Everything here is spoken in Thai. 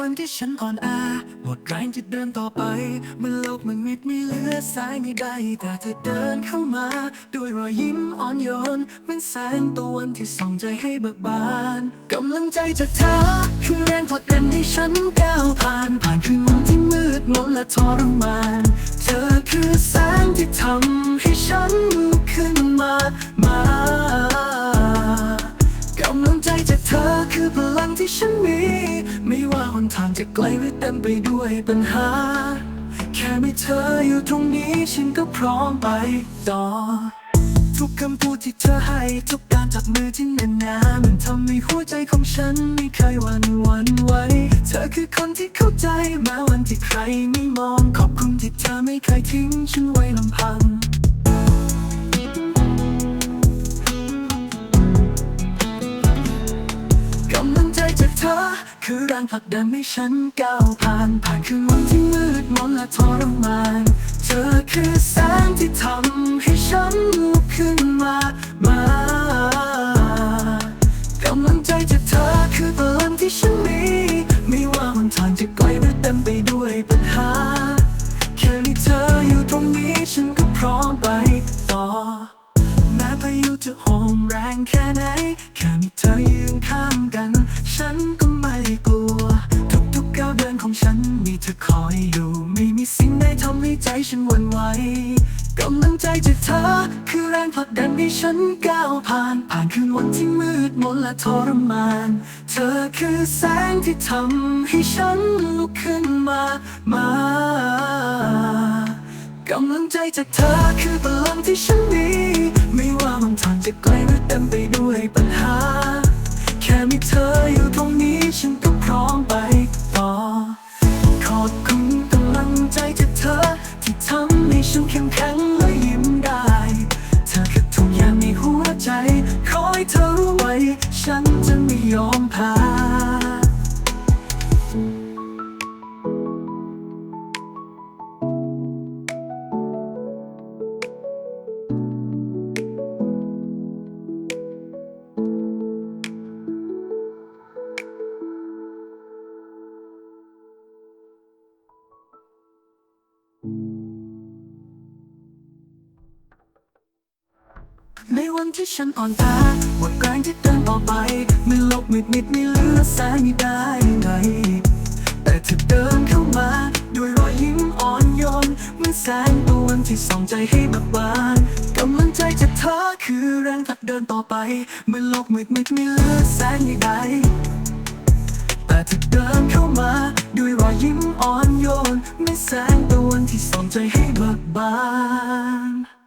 วันที่ฉันอ่อนแอหมดแรงจะเดินต่อไป เมื่อโลกมันมิดไม่เหลือสายไม่ได้ แต่เธอเดินเข้ามา ด้วยรอยยิ้มอ่อนโยนเหมือนแสงตะวันที่ส่องใจให้เบิกบานกำลังใจจากเธอคือแรงผลักดันให้ฉันก้าวผ่านผ่านคืนวันที่มืดมนและทรมาน เธอคือแสงที่ทำให้ฉันลุกขึ้นมา มากำลังใจจากเธอคือพลังที่ฉันมี นทางจะไกลหรือเต็มไปด้วยปัญหา แค่มีเธออยู่ตรงนี้ฉันก็พร้อมไปต่อ ทุกคำพูดที่เธอให้ทุกการจับมือที่แน่นหนามันทำให้หัวใจของฉันไม่เคยวันวันไหวเธอคือคนที่เข้าใจแม้วันที่ใครไม่มองขอบคุณที่เธอไม่เคยทิ้งฉันไว้ลำพัง เธอ คือแรงผลักดันให้ฉันก้าวผ่าน ผ่านคืนวันที่มืดมนและทรมาน เธอคือแสงที่ทำให้ฉันลุกขึ้นมา มากำลังใจจากเธอคือพลังที่ฉันมี ไม่ว่าหนทางจะไกลหรือเต็มไปด้วยปัญหา แค่มีเธออยู่ตรงนี้ฉันก็พร้อมไปต่อแม้พายุจะโหมแรงแค่ไหน แค่มีเธอยืนข้างกัน ฉันก็ไม่กลัว ทุกๆก้าวเดินของฉันมีเธอคอยอยู่ ไม่มีสิ่งใดทำให้ใจฉันหวั่นไหวกำลังใจจากเธอ คือแรงผลักดันให้ฉันก้าวผ่าน ผ่านคืนวันที่มืดมนและทรมาน เธอคือแสงที่ทำให้ฉันลุกขึ้นมา มากำลังใจจากเธอคือพลังที่ฉันมี ให้เธอรู้ไว้ ฉันจะไม่ยอมแพ้ ที่ฉันอ่อนแอหมดแรงที่เดินต่อไป ไม่ลกมืดมิดไม่เหลือแสงไม่ได้ไง แต่เธอเดินเข้ามา ด้วยรอยยิ้มอ่อนโยนเหมือนแสงตะวันที่ส่องใจให้เบิกบานกำลังใจจากเธอคือแรงผลักเดินต่อไปเมื่อโลกมืดมิดไม่เหลือแสงใดๆแต่เธอเดินเข้ามา ด้วยรอยยิ้มอ่อนโยนเหมือนแสงตะวันที่ส่องใจให้เบิกบาน